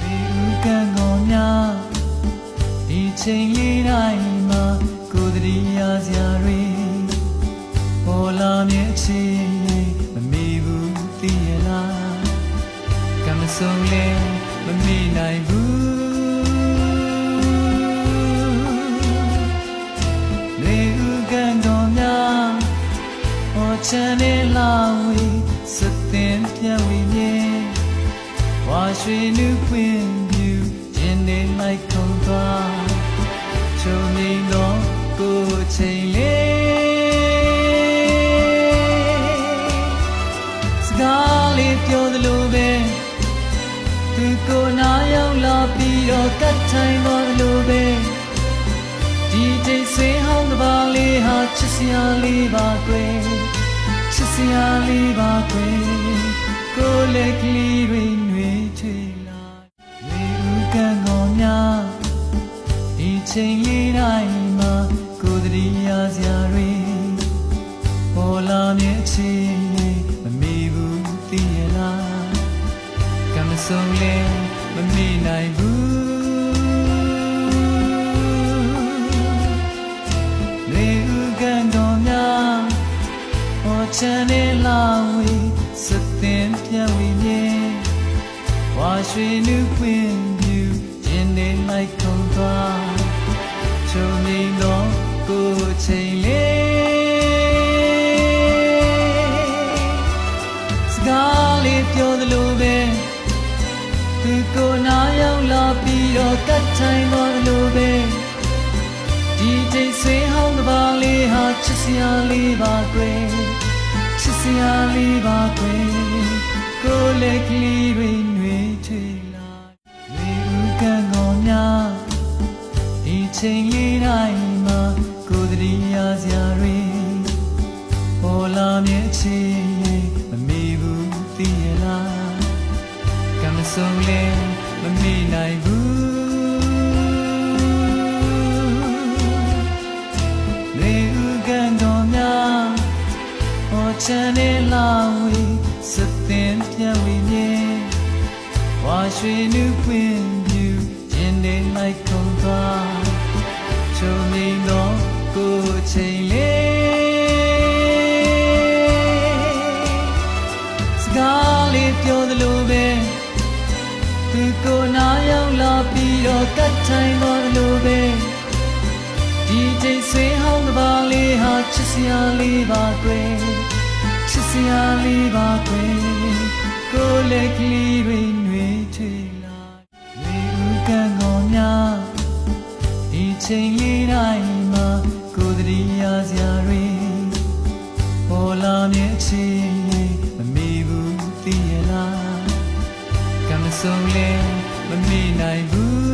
ရေဦးကံကောများဒီချိန်လေးတိုင်းမှာကိုယ်တည်းရစရာတွေပေါ်လာမြဲချီမမီဘူးသိရလားကံမဆုံးလဲမမီနိုင်ဘူးရေဦးကံကောများဟောချမ်းနေလာဝေးစသင်ပြဝေမြဲဝါ ရွှေနုပွင့်ပြူရင်နေလိုက်ခုံသွားချုံနေတော့ကိုယ်ချိန်လေးစကားလေးပြောသလိုပဲသူကိုနာရောက်လာပြီးတော့ကတ်ထိုင်သွားသလိုပဲဒီတိတ်ဆွေးဟောင်းတစ်ပါးလေးဟာချစ်စရာလေးပါကွယ်ချစ်စရာလေးပါကွယ်ကိုယ်လက်ကလေးတွေ ချိန်လေးတိုင်းမှာကိုယ်တည်းရစရာတွေပေါ်လာမြဲချီမမီဘူးသိရလားကံမဆုံးလဲမမီနိုင်ဘူးလေဥကန်တော်များဟောချမ်းနေလာဝေးစသင်ပြဝေမြဲဝါရွှေနုပွင့်ပြူရင်နေလို ပြောသလိုပဲသူကိုနာရောက်လာပြီးတော့ကတ်ထိုင်သွားသလိုပဲဒီတိတ်ဆွေးဟောင်းတစ်ပါးလေးဟာချစ်စရာလေးပါကွယ်ချစ်စရာလေးပါကွယ်ကိုယ်လက်ကလေးတွေနှွေထွေလာရေဦးကံကောများဒီချိန်လေးတိုင်းမှာကိုယ်တည်းရစရာတွေပေါ်လာမြဲချီ ဆုံးလဲမမီနိုင်ဘူးလေဥကန်တော်များဟောချမ်းနေလာဝေးစသင်ပြဝေမြဲဝါရွှေနုပွင့်ပြူရင်နေလိုက်ခုံသွားချုံနေတော့ကိုယ်ချိန်လေးစကားလေးပြောသလိုပဲ သူကိုနာရောက်လာပြီးတော့ကတ်ထိုင်သွားသလိုပဲဒီတိတ်ဆွေးဟောင်းတစ်ပါးလေးဟာချစ်စရာလေးပါကွယ်ချစ်စရာလေးပါကွယ်ကိုယ်လက်ကလေးတွေနှွေထွေလာရေဦးကံကောများဒီချိန်လေးတိုင်းမှာကိုယ်တည်းရစရာတွေပေါ်လာမြဲချီမ ဆုံးလဲမမီနိုင်ဘူး